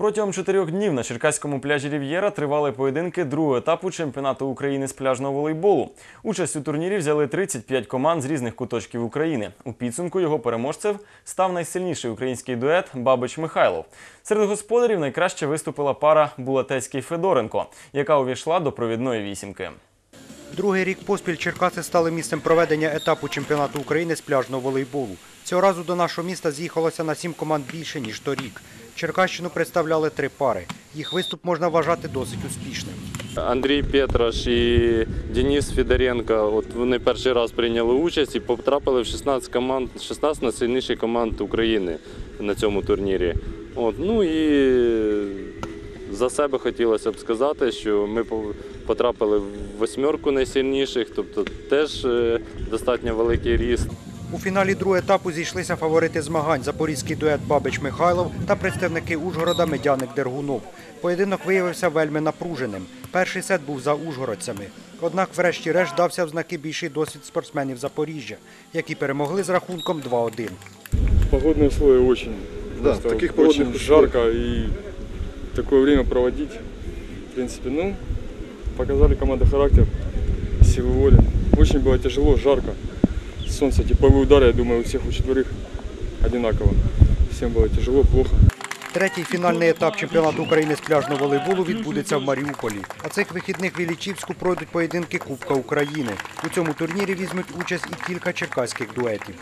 Протягом чотирьох днів на Черкаському пляжі Рів'єра тривали поєдинки другого етапу чемпіонату України з пляжного волейболу. Участь у турнірі взяли 35 команд з різних куточків України. У підсумку його переможцем став найсильніший український дует Бабич Михайлов. Серед господарів найкраще виступила пара Булатецький Федоренко, яка увійшла до провідної вісімки. Другий рік поспіль Черкаси стали місцем проведення етапу чемпіонату України з пляжного волейболу. Цього разу до нашого міста з'їхалося на сім команд більше, ніж торік. Черкащину представляли три пари. Їх виступ можна вважати досить успішним. Андрій Петрош і Денис Федоренко, от вони перший раз прийняли участь і потрапили в 16 команд, 16 найсильніших команд України на цьому турнірі. От, ну і за себе хотілося б сказати, що ми потрапили в восьмерку найсильніших, тобто теж е, достатньо великий ріст. У фіналі другого етапу зійшлися фаворити змагань запорізький дует Бабич Михайлов та представники Ужгорода Медяник Дергунов. Поєдинок виявився вельми напруженим. Перший сет був за ужгородцями. Однак, врешті-решт, дався в знаки більший досвід спортсменів Запоріжжя, які перемогли з рахунком 2-1. Погодные условия очень. Да, Просто в таких погодных очень условиях. жарко и такое время проводить. В принципе, ну, показали команда характер, силу воли. Очень было тяжело, жарко. Солнце, тепловые удары, я думаю, у всех у четверых одинаково. Всем было тяжело, плохо. Третій фінальний етап чемпіонату України з пляжного волейболу відбудеться в Маріуполі. А цих вихідних в Іллічівську пройдуть поєдинки Кубка України. У цьому турнірі візьмуть участь і кілька черкаських дуетів.